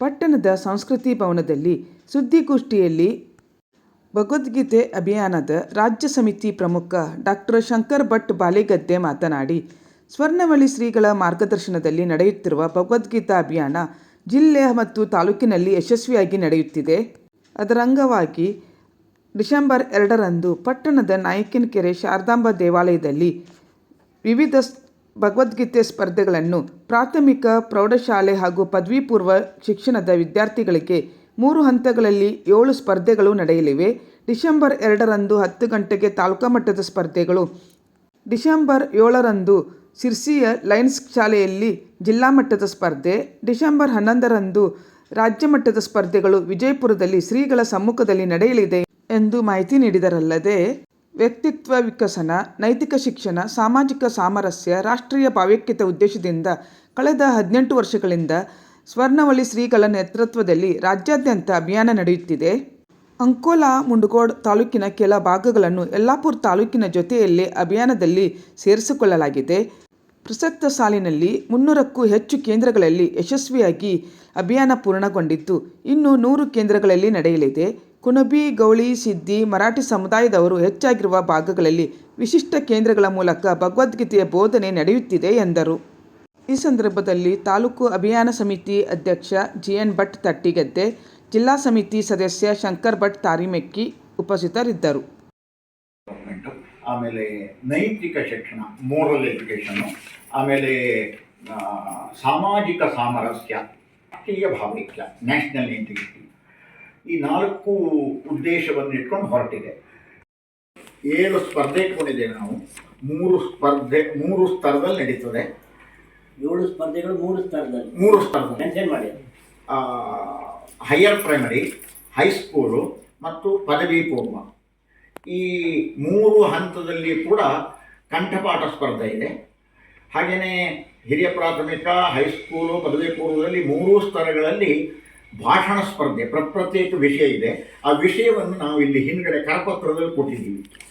ಪಟ್ಟಣದ ಸಂಸ್ಕೃತಿ ಭವನದಲ್ಲಿ ಸುದ್ದಿಗೋಷ್ಠಿಯಲ್ಲಿ ಭಗವದ್ಗೀತೆ ಅಭಿಯಾನದ ರಾಜ್ಯ ಸಮಿತಿ ಪ್ರಮುಖ ಡಾಕ್ಟರ್ ಶಂಕರ್ ಭಟ್ ಬಾಲೆಗದ್ದೆ ಮಾತನಾಡಿ, ಸ್ವರ್ಣವಳ್ಳಿ ಶ್ರೀಗಳ ಮಾರ್ಗದರ್ಶನದಲ್ಲಿ ನಡೆಯುತ್ತಿರುವ ಭಗವದ್ಗೀತಾ ಅಭಿಯಾನ ಜಿಲ್ಲೆ ಮತ್ತು ತಾಲೂಕಿನಲ್ಲಿ ಯಶಸ್ವಿಯಾಗಿ ನಡೆಯುತ್ತಿದೆ. ಅದರ ಅಂಗವಾಗಿ ಡಿಸೆಂಬರ್ ಎರಡರಂದು ಪಟ್ಟಣದ ನಾಯಕನಕೆರೆ ಶಾರದಾಂಬ ದೇವಾಲಯದಲ್ಲಿ ವಿವಿಧ ಭಗವದ್ಗೀತೆ ಸ್ಪರ್ಧೆಗಳನ್ನು ಪ್ರಾಥಮಿಕ, ಪ್ರೌಢಶಾಲೆ ಹಾಗೂ ಪದವಿ ಪೂರ್ವ ಶಿಕ್ಷಣದ ವಿದ್ಯಾರ್ಥಿಗಳಿಗೆ ಮೂರು ಹಂತಗಳಲ್ಲಿ ಏಳು ಸ್ಪರ್ಧೆಗಳು ನಡೆಯಲಿವೆ. ಡಿಸೆಂಬರ್ ಎರಡರಂದು ಹತ್ತು ಗಂಟೆಗೆ ತಾಲೂಕಾ ಮಟ್ಟದ ಸ್ಪರ್ಧೆಗಳು. ಡಿಸೆಂಬರ್ ಏಳರಂದು ಸಿರ್ಸಿಯ ಲಯನ್ಸ್ ಶಾಲೆಯಲ್ಲಿ ಜಿಲ್ಲಾ ಮಟ್ಟದ ಸ್ಪರ್ಧೆ. ಡಿಸೆಂಬರ್ ಹನ್ನೊಂದರಂದು ರಾಜ್ಯ ಮಟ್ಟದ ಸ್ಪರ್ಧೆಗಳು ವಿಜಯಪುರದಲ್ಲಿ ಶ್ರೀಗಳ ಸಮ್ಮುಖದಲ್ಲಿ ನಡೆಯಲಿದೆ ಎಂದು ಮಾಹಿತಿ ನೀಡಿದರಲ್ಲದೆ ವ್ಯಕ್ತಿತ್ವ ವಿಕಸನ, ನೈತಿಕ ಶಿಕ್ಷಣ, ಸಾಮಾಜಿಕ ಸಾಮರಸ್ಯ, ರಾಷ್ಟ್ರೀಯ ಭಾವೈಕ್ಯತೆ ಉದ್ದೇಶದಿಂದ ಕಳೆದ ಹದಿನೆಂಟು ವರ್ಷಗಳಿಂದ ಸ್ವರ್ಣವಳ್ಳಿ ಶ್ರೀಗಳ ನೇತೃತ್ವದಲ್ಲಿ ರಾಜ್ಯಾದ್ಯಂತ ಅಭಿಯಾನ ನಡೆಯುತ್ತಿದೆ. ಅಂಕೋಲಾ, ಮುಂಡಗೋಡ್ ತಾಲೂಕಿನ ಕೆಲ ಭಾಗಗಳನ್ನು ಯಲ್ಲಾಪುರ ತಾಲೂಕಿನ ಜೊತೆಯಲ್ಲೇ ಅಭಿಯಾನದಲ್ಲಿ ಸೇರಿಸಿಕೊಳ್ಳಲಾಗಿದೆ. ಪ್ರಸಕ್ತ ಸಾಲಿನಲ್ಲಿ ಮುನ್ನೂರಕ್ಕೂ ಹೆಚ್ಚು ಕೇಂದ್ರಗಳಲ್ಲಿ ಯಶಸ್ವಿಯಾಗಿ ಅಭಿಯಾನ ಪೂರ್ಣಗೊಂಡಿದ್ದು, ಇನ್ನು ನೂರು ಕೇಂದ್ರಗಳಲ್ಲಿ ನಡೆಯಲಿದೆ. ಕುಣಬಿ, ಗೌಳಿ, ಸಿದ್ದಿ, ಮರಾಠಿ ಸಮುದಾಯದವರು ಹೆಚ್ಚಾಗಿರುವ ಭಾಗಗಳಲ್ಲಿ ವಿಶಿಷ್ಟ ಕೇಂದ್ರಗಳ ಮೂಲಕ ಭಗವದ್ಗೀತೆಯ ಬೋಧನೆ ನಡೆಯುತ್ತಿದೆ ಎಂದರು. ಈ ಸಂದರ್ಭದಲ್ಲಿ ತಾಲೂಕು ಅಭಿಯಾನ ಸಮಿತಿ ಅಧ್ಯಕ್ಷ ಜಿ ಎನ್ ಭಟ್ ತಟ್ಟಿಗದ್ದೆ, ಜಿಲ್ಲಾ ಸಮಿತಿ ಸದಸ್ಯ ಶಂಕರ್ ಭಟ್ ತಾರಿಮೆಕ್ಕಿ ಉಪಸ್ಥಿತರಿದ್ದರು. ಆಮೇಲೆ ನೈತಿಕ ಶಿಕ್ಷಣ ಮೋರಲ್ ಎಜುಕೇಷನ್ನು ಆಮೇಲೆ ಸಾಮಾಜಿಕ ಸಾಮರಸ್ಯ ಭಾವೈಕ್ಯ ನ್ಯಾಷನಲ್ ಇಂಟಿಗ್ರಿಟಿ ಈ ನಾಲ್ಕು ಉದ್ದೇಶವನ್ನು ಇಟ್ಕೊಂಡು ಹೊರಟಿದೆ. ಏಳು ಸ್ಪರ್ಧೆ ಇಟ್ಕೊಂಡಿದ್ದೇವೆ ನಾವು. ಮೂರು ಸ್ಪರ್ಧೆ ಮೂರು ಸ್ತರದಲ್ಲಿ ನಡೀತದೆ. ಏಳು ಸ್ಪರ್ಧೆಗಳು ಮೂರು ಸ್ತರದಲ್ಲಿ ಮೂರು ಸ್ಪರ್ಧೆ ಮೆನ್ಷನ್ ಮಾಡಿ. ಹೈಯರ್ ಪ್ರೈಮರಿ ಹೈಸ್ಕೂಲು ಮತ್ತು ಪದವಿ ಪೂರ್ವ. ಈ ಮೂರು ಹಂತದಲ್ಲಿ ಕೂಡ ಕಂಠಪಾಠ ಸ್ಪರ್ಧೆ ಇದೆ. ಹಾಗೆಯೇ ಹಿರಿಯ ಪ್ರಾಥಮಿಕ ಹೈಸ್ಕೂಲು ಪದವಿ ಪೂರ್ವದಲ್ಲಿ ಮೂರು ಸ್ತರಗಳಲ್ಲಿ ಭಾಷಣ ಸ್ಪರ್ಧೆ ಪ್ರ- ಪ್ರತ್ಯೇಕ ವಿಷಯ ಇದೆ. ಆ ವಿಷಯವನ್ನು ನಾವು ಇಲ್ಲಿ ಹಿಂದ್ಗಡೆ ಕರಪತ್ರದಲ್ಲಿ ಕೊಟ್ಟಿದ್ದೀವಿ.